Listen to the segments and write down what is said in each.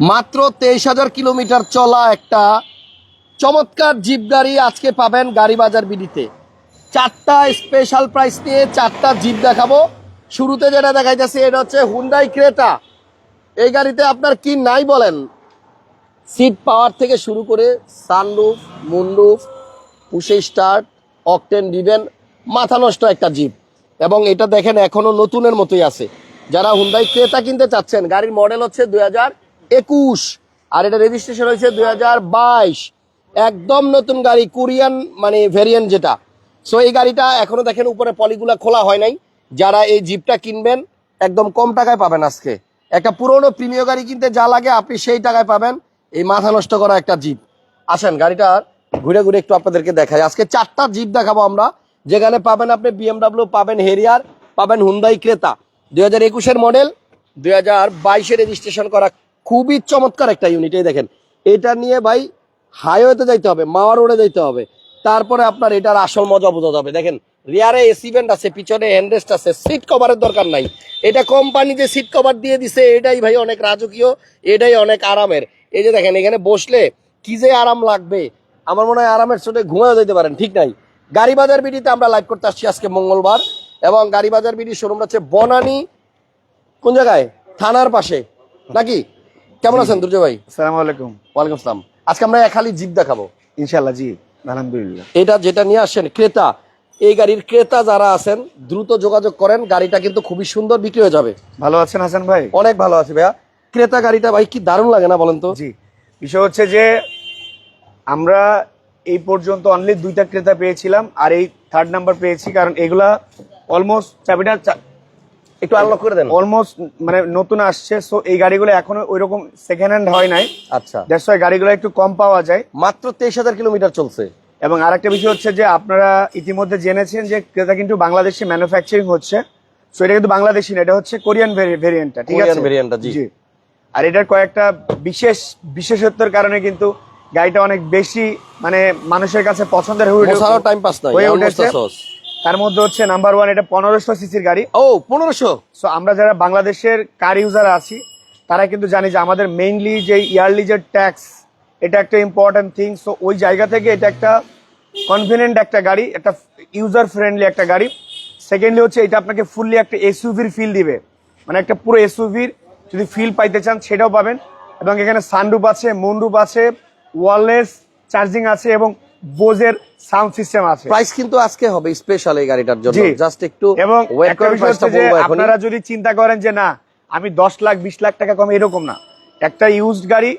মাত্র তেইশ হাজার কিলোমিটার চলা একটা চমৎকার জিপ গাড়ি আজকে পাবেন গাড়ি বাজার বিডিতে। চারটা স্পেশাল প্রাইস নিয়ে চারটা জিপ দেখাবো। শুরুতে যেটা দেখাইতেছে, এটা হচ্ছে হুন্ডাই ক্রেটা এই গাড়িতে আপনার কি নাই বলেন? সিট পাওয়ার থেকে শুরু করে sunroof moonroof push start octane দিবেন মাথা নষ্ট একটা জিপ। এবং এটা দেখেন এখনও নতুনের মতোই আছে। যারা হুন্ডাই ক্রেতা কিনতে চাচ্ছেন, গাড়ির মডেল হচ্ছে দুই হাজার একুশ। আর এটা রেজিস্ট্রেশন হয়েছে দুই হাজার বাইশ। একদম নতুন গাড়ি, কোরিয়ান মানে ভেরিয়েন্ট যেটা। সো এই গাড়িটা এখনও দেখেন উপরে পলিগুলা খোলা হয় নাই। যারা এই জিপটা কিনবেন, একদম কম টাকায় পাবেন আজকে। একটা পুরোনো প্রিমিয় গাড়ি কিনতে যা লাগে, আপনি সেই টাকায় পাবেন। এই মাথা নষ্ট করা একটা জিপ আসেন, গাড়িটা ঘুরে ঘুরে একটু আপনাদেরকে দেখাই। আজকে চারটা জিপ দেখাবো আমরা। যেখানে পাবেন আপনি বিএমডাব্লিউ পাবেন হেরিয়ার পাবেন হুন্দাই ক্রেতা। দুই হাজার একুশের মডেল দুই হাজার বাইশে রেজিস্ট্রেশন করা খুবই চমৎকার একটা ইউনিট এই দেখেন। এটা নিয়ে ভাই হাইওয়েতে যাইতে হবে, মাওয়া রোডে যাইতে হবে। তারপরে আপনার এটার আসল মজা বোঝা যাবে। দেখেন রিয়ারে এসি ভেন্ট আছে, পিছনে হ্যান্ডরেস্ট আছে সিট কভারের দরকার নাই। এটা কোম্পানি যে সিট কভার দিয়ে দিছে, এটাই ভাই অনেক রাজকীয়, এটাই অনেক আরামের। এই যে দেখেন, এখানে বসলে কি যে আরাম লাগবে। আমার মনে হয় আরামের চোটে ঘুমিয়ে যেতে পারেন, ঠিক নাই। গাড়ি বাজার বিডিতে আমরা লাইভ করতে আসছি আজকে মঙ্গলবার, এবং গাড়ি বাজার বিডি শোরুমটা হচ্ছে বনানী, কোন জায়গায়? থানার পাশে। নাকি? কেমন আছেন দুর্জয় ভাই? আসসালামু আলাইকুম। ওয়ালাইকুম আসসালাম। আজকে আমরা এক খালি জিপ দেখাবো। ইনশাল্লাহ জি আলহামদুলিল্লাহ। এটা যেটা নিয়ে আসেন ক্রেতা এই গাড়ির ক্রেতা যারা আছেন দ্রুত যোগাযোগ করেন গাড়িটা কিন্তু খুবই সুন্দর বিক্রি হয়ে যাবে। ভালো আছেন হাসান ভাই? অনেক ভালো আছে ভাইয়া। ক্রেতা গাড়িটা ভাই কি দারুণ লাগে না বলেন তো? জি বিষয় হচ্ছে যে আমরা এই পর্যন্ত অনলি দুইটা ক্রেতা পেয়েছিলাম আর এই থার্ড নাম্বার পেয়েছি কারণ এগুলা অলমোস্ট চাবিটা একটু আনলক করে দেন। অলমোস্ট মানে নতুন আসছে সো এই গাড়িগুলো এখনও ওইরকম সেকেন্ড হ্যান্ড হয় নাই। আচ্ছা। দ্যাটস ওয়াই গাড়িগুলো একটু কম পাওয়া যায়। মাত্র তেইশ হাজার কিলোমিটার চলছে। এবং আরেকটা বিষয় হচ্ছে যে আপনারা ইতিমধ্যে জেনেছেন যে ক্রেতা কিন্তু বাংলাদেশে ম্যানুফ্যাকচারিং হচ্ছে। সো এটা কিন্তু বাংলাদেশি না এটা হচ্ছে কোরিয়ান ভেরিয়েন্টটা ঠিক আছে? variant টা, জি। আর এটার কয়েকটা বিশেষ বিশেষত্বের কারণে কিন্তু গাড়িটা অনেক বেশি মানে মানুষের কাছে পছন্দের হয়ে উঠে- মোসারও টাইম পাস হয়ে উঠেছে। তার মধ্যে হচ্ছে নাম্বার ওয়ান এটা পনেরোশো সিসির গাড়ি। ও পনেরোশো? সো আমরা যারা বাংলাদেশের কার ইউজার আছি তারা কিন্তু জানি যে আমাদের মেইনলি যে ইয়ারলি যে ট্যাক্স এটা একটা ইম্পর্টেন্ট থিং সো ওই জায়গা থেকে এটা একটা কনভিনিয়েন্ট একটা গাড়ি একটা ইউজার ফ্রেন্ডলি একটা গাড়ি। সেকেন্ডলি হচ্ছে এটা আপনাকে ফুললি একটা এসইউভির ফিল দিবে। মানে একটা পুরো এসইউভির যদি ফিল পাইতে চান সেটাও পাবেন। এবং এখানে সানরুপ আছে মুনরুপ আছে ওয়ারলেস চার্জিং আছে এবং বোজের সাউন্ড সিস্টেম আছে। প্রাইস কিন্তু আজকে হবে স্পেশাল এই গাড়িটার জন্য। জাস্ট একটু এবং আপনারা যদি চিন্তা করেন যে না আমি দশ লাখ বিশ লাখ টাকা কম এরকম না। একটা ইউজড গাড়ি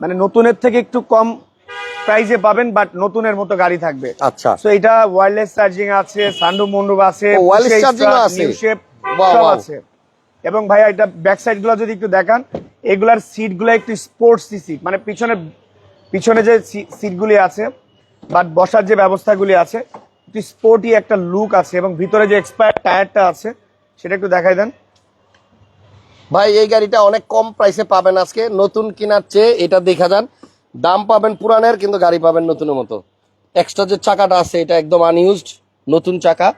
মানে নতুনের থেকে একটু কম প্রাইসে পাবেন বাট নতুনের মতো গাড়ি থাকবে। আচ্ছা। তো এটা ওয়্যারলেস চার্জিং আছে সান্ডু মন্ডুপ আছে ও, wireless charging আছে? শেপ সব আছে। এবং ভাইয়া এটা ব্যাক সাইডগুলো যদি একটু দেখান এগুলার সিটগুলো একটু স্পোর্টস সিট মানে পিছনে পিছনে যে সিট গুলি আছে বাট বসার যে ব্যবস্থাগুলি আছে একটু স্পোর্টি একটা লুক আছে এবং ভিতরে যে এক্সপায়ার টায়ারটা আছে সেটা একটু দেখাই দেন। ভাই এই গাড়িটা অনেক কম প্রাইসে পাবেন আজকে। নতুন কেনার চেয়ে এটা দেখা যান। দাম পাবেন পুরানের কিন্তু গাড়ি পাবেন নতুনের মতো। এক্সট্রা যে চাকাটা আছে এটা একদম আনইউজড নতুন চাকা।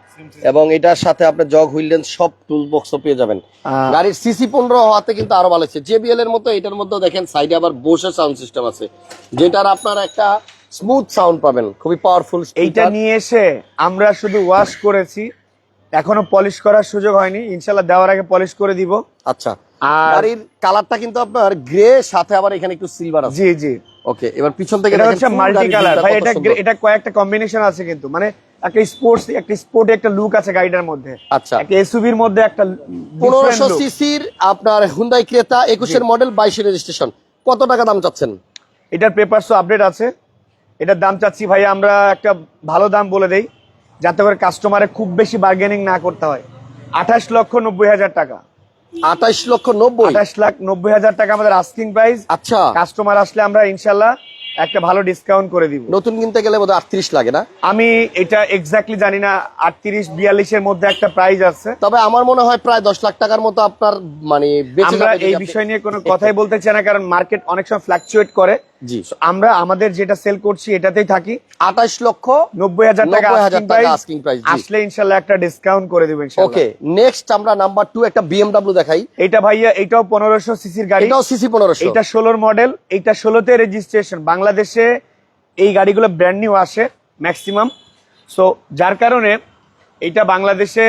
এবং এটার সাথে আপনি জগ হুইলেন সব টুল বক্সও পেয়ে যাবেন। গাড়ির সিসি পনেরো হওয়াতে কিন্তু আরও ভালো হচ্ছে জেবিএল এর মতো এটার মধ্যে দেখেন সাইডে আবার বসে সাউন্ড সিস্টেম আছে। যেটার আপনার একটা স্মুথ সাউন্ড পাবেন খুবই পাওয়ারফুল এইটা নিয়ে এসে আমরা শুধু ওয়াশ করেছি এখনও পলিশ করার সুযোগ হয়নি। ইনশাল্লাহ দেওয়ার আগে পলিশ করে দিব। আচ্ছা আর গাড়ির কালারটা কিন্তু আপনার গ্রে সাথে আবার এখানে একটু সিলভার আছে। জি জি। ওকে এবার পিছন থেকে এটা হচ্ছে মাল্টি কালার ভাই এটা এটা কয়েকটা কম্বিনেশন আছে কিন্তু। মানে একটা স্পোর্টস একটা স্পোর্ট একটা লুক আছে গাড়িটার মধ্যে। আচ্ছা। একটা এসইউভির মধ্যে একটা পনেরোশো সিসির আপনার হুন্দাই ক্রেতা একুশের মডেল বাইশে রেজিস্ট্রেশন কত টাকা দাম চাচ্ছেন? এটার পেপারস আপডেট আছে। এটার দাম চাচ্ছি ভাই আমরা একটা ভালো দাম বলে দেই যাতে করে কাস্টমারে খুব বেশি বার্গেনিং না করতে হয়। আঠাশ লক্ষ নব্বই হাজার টাকা। আঠাইশ লক্ষ নব্বই? আঠাশ লাখ নব্বই হাজার টাকা আমাদের আস্কিং প্রাইস আচ্ছা। কাস্টমার আসলে আমরা ইনশাল্লাহ একটা ভালো ডিসকাউন্ট করে দিব। নতুন কিনতে গেলে বোধহয় আটত্রিশ লাগে না? আমি এটা এক্স্যাক্টলি জানি না আটত্রিশ বিয়াল্লিশের মধ্যে একটা প্রাইস আছে। তবে আমার মনে হয় প্রায় দশ লাখ টাকার মতো আপনার মানে আমরা এই বিষয় নিয়ে কোনো কথাই বলতে চাই না কারণ মার্কেট অনেক সময় ফ্লাকচুয়েট করে। জি। আমরা আমাদের যেটা সেল করছি এটাতেই থাকি। আঠাশ লক্ষ নব্বই হাজার টাকা 90,000 asking টাকা price। asking price, জি। আসলে ইনশাল্লাহ একটা ডিসকাউন্ট করে দেবেন ওকে নেক্সট আমরা নাম্বার টু একটা বিএমডাব্লিউ দেখাই। এটা ভাইয়া এটাও পনেরোশো সিসির গাড়ি। এটাও সিসি পনেরোশো। এটা ষোলোর মডেল এটা ষোলোতে রেজিস্ট্রেশন বাংলাদেশে এই গাড়িগুলো ব্র্যান্ড নিউ আসে ম্যাক্সিমাম সো যার কারণে এটা বাংলাদেশে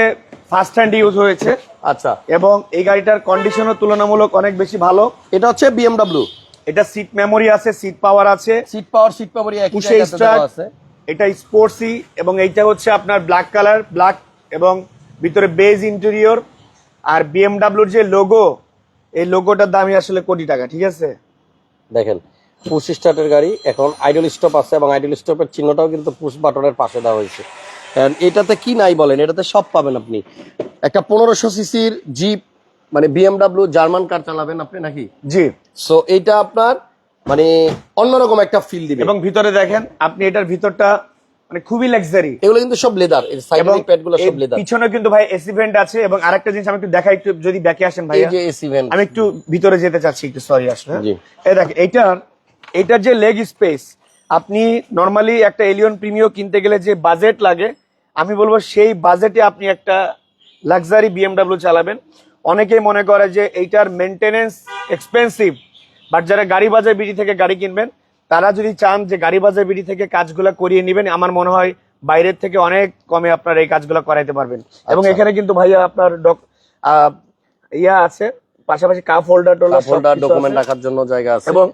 ফার্স্ট হ্যান্ড ইউজ হয়েছে। আচ্ছা। এবং এই গাড়িটার কন্ডিশনও তুলনামূলক অনেক বেশি ভালো। এটা হচ্ছে বিএমডাব্লিউ এটা সিট মেমোরি আছে সিট পাওয়ার আছে। সিট পাওয়ার সিট পাওয়ার একই স্টার্ট আছে। এটা স্পোর্টসি এবং এইটা হচ্ছে আপনার ব্ল্যাক কালার ব্ল্যাক এবং ভিতরে বেজ ইন্টেরিয়র আর বিএমডাব্লিউর যে লোগো এই লোগোটার দামই আসলে কোটি টাকা ঠিক আছে? দেখেন পুশ স্টার্টের গাড়ি এখন আইডল স্টপ আছে এবং আইডল স্টপের চিহ্নটাও কিন্তু পুশ বাটনের পাশে দেওয়া হয়েছে। এটাতে কি নাই বলেন এটাতে সব পাবেন আপনি। একটা পনেরোশো সিসির জিপ মানে বিএমডাব্লিউ জার্মান কার চালাবেন আপনি নাকি? জি। সো এটা আপনার মানে অন্যরকম একটা ফিল দিবে। এবং ভিতরে দেখেন আপনি এটার ভিতরটা মানে খুবই লাক্সারি এগুলো কিন্তু সব লেদার এর সাইডের প্যাডগুলো সব লেদার পিছনে কিন্তু ভাই এসি ভেন্ট আছে এবং আরেকটা জিনিস আমি একটু দেখাই একটু যদি ব্যাকে আসেন ভাই এই যে এসি ভ্যান আমি একটু ভিতরে যেতে চাচ্ছি একটু সরি আসলে? জি। এই দেখ এইটার এইটার যে লেগ স্পেস আপনি নর্মালি একটা এলিয়ন প্রিমিও কিনতে গেলে যে বাজেট লাগে আমি বলব সেই বাজেটে আপনি একটা লাক্সারি বিএমডাব্লিউ চালাবেন। অনেকেই মনে করে যে এইটার মেনটেনেন্স এক্সপেন্সিভ বাট যারা গাড়ি বাজার বিডি থেকে গাড়ি কিনবেন তারা যদি চান যে গাড়ি বাজার বিডি থেকে কাজগুলো করিয়ে নেবেন আমার মনে হয় বাইরের থেকে অনেক কমে আপনার এই কাজগুলো করাইতে পারবেন। এবং আচ্ছা। এখানে কিন্তু ভাইয়া আপনার ডক ইয়া আছে পাশাপাশি কাপ হোল্ডার সবকিছু ডকুমেন্ট রাখার জন্য জায়গা আছে। এবং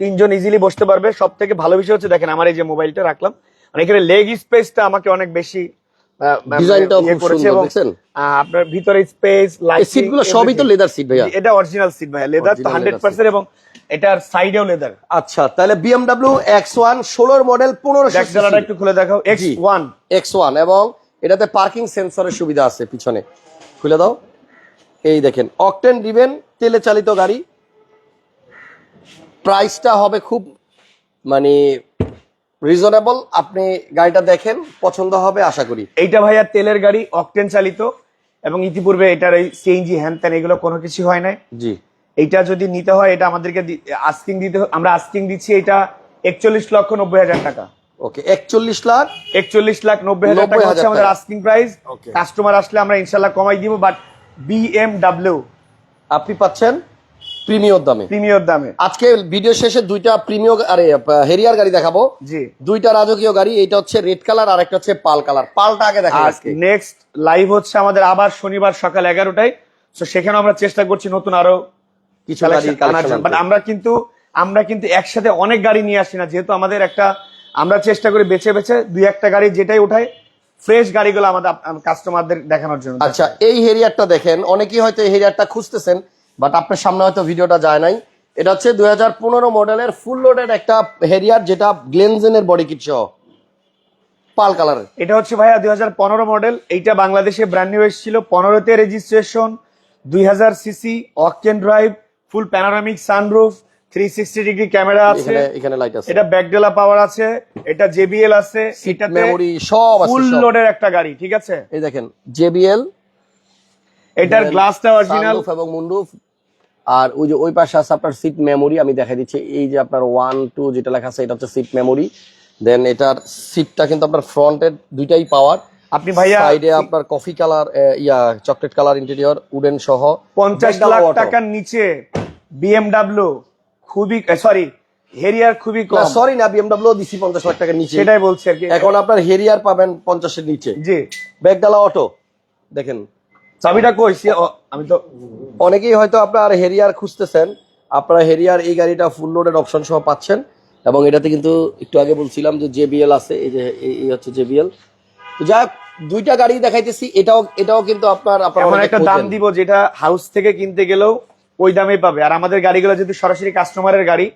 তিনজন ইজিলি বসতে পারবে। সব থেকে ভালো বিষয় হচ্ছে দেখেন আমার এই যে মোবাইলটা রাখলাম মানে এখানে লেগ স্পেসটা আমাকে অনেক বেশি ডিজাইনটাও ইয়ে খুব সুন্দর দেখছেন? আপনার ভিতরে স্পেস এই লাইট সিটগুলো সবই তো লেদার সিট ভাইয়া। এটা অরিজিনাল সিট ভাই লেদার তো এবং এটার সাইডেও লেদার আচ্ছা তাহলে মডেল একটু খুলে দেখাও। X G. One X one এবং এটাতে পার্কিং সেন্সরের সুবিধা আছে পিছনে। খুলে দাও। এই দেখেন অকটেন দিবেন তেলে চালিত গাড়ি। প্রাইসটা হবে খুব মানে রিজনেবল আপনি গাড়িটা দেখেন পছন্দ হবে আশা করি। এইটা ভাইয়া তেলের গাড়ি অকটেন চালিত এবং ইতিপূর্বে এটার এই সিএনজি হ্যান ত্যান এগুলো কোনো কিছু হয় নাই। জি। এইটা যদি নিতে হয় এটা আমাদেরকে আস্কিং দিতে আমরা আস্কিং দিচ্ছি এটা একচল্লিশ লক্ষ নব্বই হাজার টাকা। ওকে একচল্লিশ লাখ? একচল্লিশ লাখ নব্বই হাজার টাকা হচ্ছে আমাদের আস্কিং প্রাইস কাস্টমার আসলে আমরা ইনশাল্লাহ কমাই দিব বাট বিএমডাব্লিউ আপনি পাচ্ছেন? প্রিমিয়র দামে। প্রিমিয়র দামে। আজকে ভিডিও শেষে দুইটা প্রিমিয়র আরে হেরিয়ার গাড়ি দেখাবো। জি। দুইটা রাজকীয় গাড়ি এটা হচ্ছে রেড কালার আর একটা হচ্ছে পাল কালার। পালটা আগে দেখা আজকে। নেক্সট লাইভ হচ্ছে আমাদের আবার শনিবার সকাল এগারোটায়। তো সেখানে আমরা চেষ্টা করছি নতুন আরও কিছু গাড়ি বাট আমরা কিন্তু আমরা কিন্তু একসাথে অনেক গাড়ি নিয়ে আসি না। যেহেতু আমাদের একটা আমরা চেষ্টা করি বেছে বেছে দুই একটা গাড়ি যেটাই উঠাই ফ্রেশ গাড়িগুলো আমাদের কাস্টমারদের দেখানোর জন্য। আচ্ছা এই হেরিয়ারটা দেখেন। অনেকেই হয়তো এই হেরিয়ারটা খুঁজতেছেন। বাট আপনার সামনে হয়তো ভিডিওটা যায় নাই। এটা হচ্ছে দুই হাজার পনেরো মডেলের ফুল লোডেড একটা হেরিয়ার যেটা গ্লেনজেনের বডি কিট সহ। পাল কালারের এটা হচ্ছে ভাইয়া দুই হাজার পনেরো মডেল। এইটা বাংলাদেশে ব্র্যান্ড নিউ এসেছিল। পনেরোতে রেজিস্ট্রেশন দুই হাজার CC octane drive full panoramic sunroof three sixty degree camera আছে। এখানে লাইট আছে। এটা ব্যাকডেলা পাওয়ার আছে। এটা জেবিএল আছে। এটাতে মেমোরি সব আছে ফুল। লোডের একটা গাড়ি ঠিক আছে? এই দেখেন জেবিএল এটার গ্লাসটা অরিজিনাল এবং মুন্ডুফ আর ওই যে ওই পাশে আছে আপনার সিট মেমোরি আমি দেখা দিচ্ছি। এই যে আপনার ওয়ান টু যেটা লেখা আছে এটা হচ্ছে সিট মেমোরি দেন এটার সিটটা কিন্তু আপনার ফ্রন্টের দুইটাই পাওয়ার আপনি ভাইয়া সাইডে আপনার কফি কালার ইয়া চকলেট কালার ইন্টেরিয়র উডেন সহ পঞ্চাশ Backdala লাখ টাকার নিচে বিএমডাব্লিউ খুবই সরি হেরিয়ার খুবই না কম। সরি না বিএমডব্লিউ দিছি পঞ্চাশ লাখ টাকার নিচে। সেটাই বলছি আর কি। এখন আপনার হেরিয়ার পাবেন পঞ্চাশের নিচে। জি। ব্যাগডালা অটো দেখেন। চাবিটা কই? আমি তো অনেকেই হয়তো আপনার হেরিয়ার খুঁজতেছেন। আপনারা হেরিয়ার এই গাড়িটা ফুল লোডেড অপশন সহ পাচ্ছেন। এবং এটাতে কিন্তু একটু আগে বলছিলাম যে জেবিএল আছে এই যে এই- হচ্ছে জেবিএল তো যাই দুইটা গাড়ি দেখাইতেছি এটাও এটাও কিন্তু আপনার আপনার একটা দাম দিব যেটা হাউস থেকে কিনতে গেলেও ওই দামে পাবে। আর আমাদের গাড়িগুলো যদি সরাসরি কাস্টমারের গাড়ি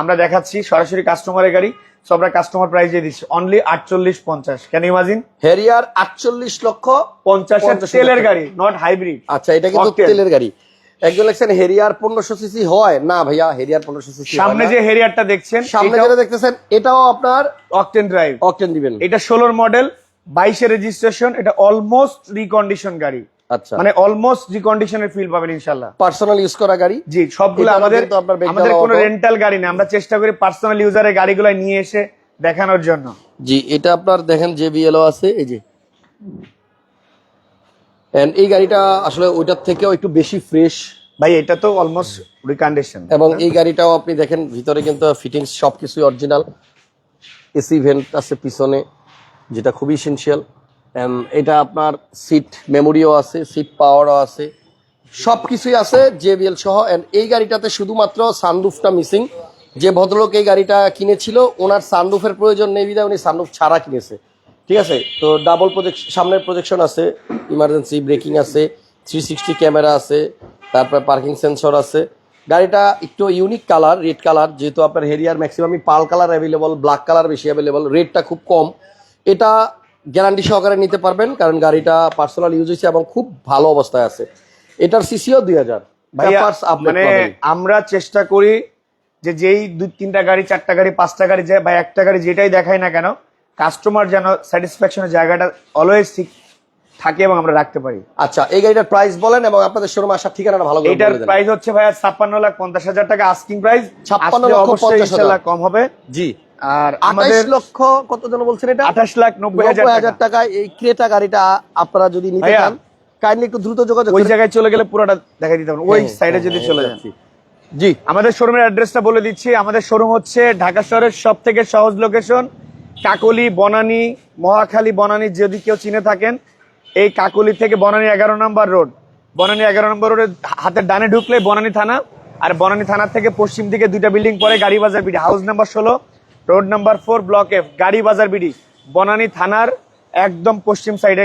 আমরা দেখাচ্ছি সরাসরি কাস্টমারের গাড়ি। সো আমরা কাস্টমার প্রাইজে দিচ্ছি। অনলি আটচল্লিশ পঞ্চাশ। কেন ইমাজিন হেরিয়ার আটচল্লিশ লক্ষ পঞ্চাশ 50 তেলের গাড়ি নট হাইব্রিড আচ্ছা এটা কিন্তু। তেলের গাড়ি। একজন লেখছেন হেরিয়ার পনেরোশো সিসি হয়? না ভাইয়া হেরিয়ার পনেরোশো সিসি সামনে যে হেরিয়ারটা দেখছেন সামনে যেটা দেখতেছেন এটাও আপনার অকটেন ড্রাইভ অকটেন দিবেন। এটা ষোলোর মডেল বাইশে রেজিস্ট্রেশন এটা অলমোস্ট রিকন্ডিশন গাড়ি। আচ্ছা। মানে অলমোস্ট জি কন্ডিশনের ফিল পাবেন ইনশাল্লাহ পার্সোনাল ইউজ করা গাড়ি? জি সবগুলো আমাদের আমাদের কোনো রেন্টাল গাড়ি না। আমরা চেষ্টা করি পার্সোনাল ইউজারের গাড়িগুলো নিয়ে এসে দেখানোর জন্য। জি এটা আপনার দেখেন জেবিএলও আছে এই যে। এন্ড এই গাড়িটা আসলে ওইটার থেকেও একটু বেশি ফ্রেশ ভাই এটা তো অলমোস্ট রিকন্ডিশন এবং এই গাড়িটাও আপনি দেখেন ভিতরে কিন্তু ফিটিংস সবকিছুই অরিজিনাল এসি ভেন্ট আছে পিছনে যেটা খুবই ইসেনশিয়াল এটা আপনার সিট মেমোরিও আছে সিট পাওয়ারও আছে। সব কিছুই আছে জেবিএল সহ এন্ড এই গাড়িটাতে শুধুমাত্র সানরুফটা মিসিং যে ভদ্রলোক এই গাড়িটা কিনেছিল, ওনার সানরুফের প্রয়োজন নেই বিধায় উনি সানরুফ ছাড়া কিনেছে। ঠিক আছে? তো ডাবল প্রজেক্ট সামনের প্রজেকশন আছে ইমার্জেন্সি ব্রেকিং আছে থ্রি সিক্সটি ক্যামেরা আছে, তারপরে পার্কিং সেন্সর আছে। গাড়িটা একটু ইউনিক কালার রেড কালার যেহেতু আপনার হেরিয়ার ম্যাক্সিমামই pearl colour available black colour বেশি অ্যাভেলেবল রেডটা খুব কম। এটা গ্যারান্টি সহকারে নিতে পারবেন কারণ গাড়িটা পার্সোনাল ইউজ হয়েছে এবং খুব ভালো অবস্থায় আছে। এটার সিসিও দুই হাজার। মানে আমরা চেষ্টা করি যে যেই দুই তিনটা গাড়ি চারটা গাড়ি পাঁচটা গাড়ি যায় বা একটা গাড়ি যেটাই দেখাই না কেন কাস্টমার যেন স্যাটিসফ্যাকশনের জায়গাটা অলওয়েজ ঠিক থাকে এবং আমরা রাখতে পারি। আচ্ছা এই গাড়িটার প্রাইস বলেন এবং আপনাদের শোরুম আসার ঠিকানাটা ভালো এটার প্রাইস হচ্ছে ভাইয়া ছাপ্পান্ন লাখ পঞ্চাশ হাজার টাকা আস্কিং প্রাইস 56 লক্ষ অবশ্যই 50 হাজার। কম হবে। জি। আর আমাদের লক্ষ কত জন বলছেন এটা? আঠাশ লাখ নব্বই হাজার টাকা। টাকায় এই ক্রেটা গাড়িটা আপনারা যদি নিতে চান কাইন্ডলি একটু দ্রুত যোগাযোগ ওই জায়গায় চলে গেলে পুরোটা দেখাই দিতে পারব ওই হ্যাঁ, সাইডে হ্যাঁ, যদি হ্যাঁ, চলে যাচ্ছি। জি। আমাদের শোরুমের অ্যাড্রেসটা বলে দিচ্ছি। আমাদের শোরুম হচ্ছে ঢাকা শহরের সব থেকে সহজ লোকেশন কাকলি বনানী মহাখালী বনানী যদি কেউ চিনে থাকেন এই কাকলি থেকে বনানী এগারো নম্বর রোড বনানী এগারো নম্বর রোডে হাতের ডানে ঢুকলে বনানী থানা আর বনানী থানার থেকে পশ্চিম দিকে দুইটা বিল্ডিং পরে গাড়ি বাজার হাউস নাম্বার ষোলো। Road number four block F Gari Bazar BD Banani থানার একদম পশ্চিম সাইডে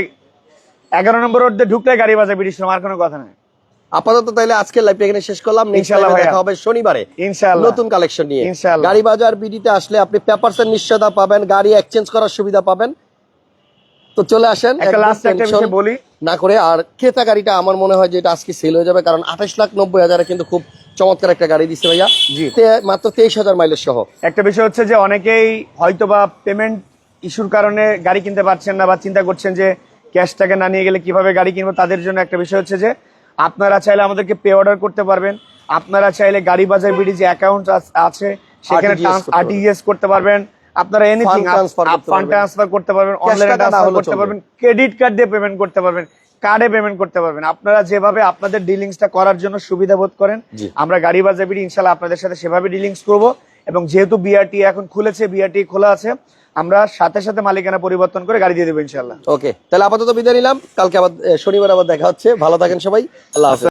এগারো নম্বর রোড দিয়ে ঢুকলে গাড়ি বাজার বিডি আমার আর কোনো কথা নাই। আপাতত তাইলে আজকে লাইফ এখানে শেষ করলাম। ইনশাআল্লাহ দেখা হবে শনিবারে। ইনশাআল্লাহ। নতুন কালেকশন নিয়ে। ইনশাআল্লাহ। গাড়ি বাজার বিডিতে আসলে আপনি পেপার নিশ্চয়তা পাবেন গাড়ি এক্সচেঞ্জ করার সুবিধা পাবেন। তো চলে আসেন বলি না করে আর ক্রেতা গাড়িটা আমার মনে হয় যে এটা আজকে সেল হয়ে যাবে কারণ আঠাশ লাখ নব্বই হাজারে কিন্তু খুব চমৎকার একটা গাড়ি দিচ্ছে ভাইয়া জি। তে- মাত্র তেইশ হাজার মাইলের সহ একটা বিষয় হচ্ছে যে অনেকেই হয়তো বা পেমেন্ট ইস্যুর কারণে গাড়ি কিনতে পারছেন না বা চিন্তা করছেন যে ক্যাশটাকে না নিয়ে গেলে কীভাবে গাড়ি কিনবো তাদের জন্য একটা বিষয় হচ্ছে যে আপনারা চাইলে আমাদেরকে পে অর্ডার করতে পারবেন আপনারা চাইলে গাড়ি বাজার বিডি যে অ্যাকাউন্ট আছে সেখানে। আরটিজিএস করতে পারবেন আপনারা এনিথিং ফান্ড ট্রান্সফার করতে পারবেন। অনলাইনে ট্রান্সফার করতে পারবেন ক্রেডিট কার্ড দিয়ে পেমেন্ট করতে পারবেন কার্ডে পেমেন্ট করতে পারবেন। আপনারা যেভাবে আপনাদের ডিলিংসটা করার জন্য সুবিধা বোধ করেন আমরা গাড়ি বাজার বিডি ইনশাল্লাহ আপনাদের সাথে সেভাবে ডিলিংস করব। এবং যেহেতু বিআরটি এখন খুলেছে বিআরটি খোলা আছে আমরা সাথে সাথে মালিকানা পরিবর্তন করে গাড়ি দিয়ে দেবো ইনশাল্লাহ। ওকে তাহলে আপাতত বিদায় নিলাম। কালকে আবার শনিবার আবার দেখা হচ্ছে। ভালো থাকেন সবাই। আল্লাহ হাফেজ।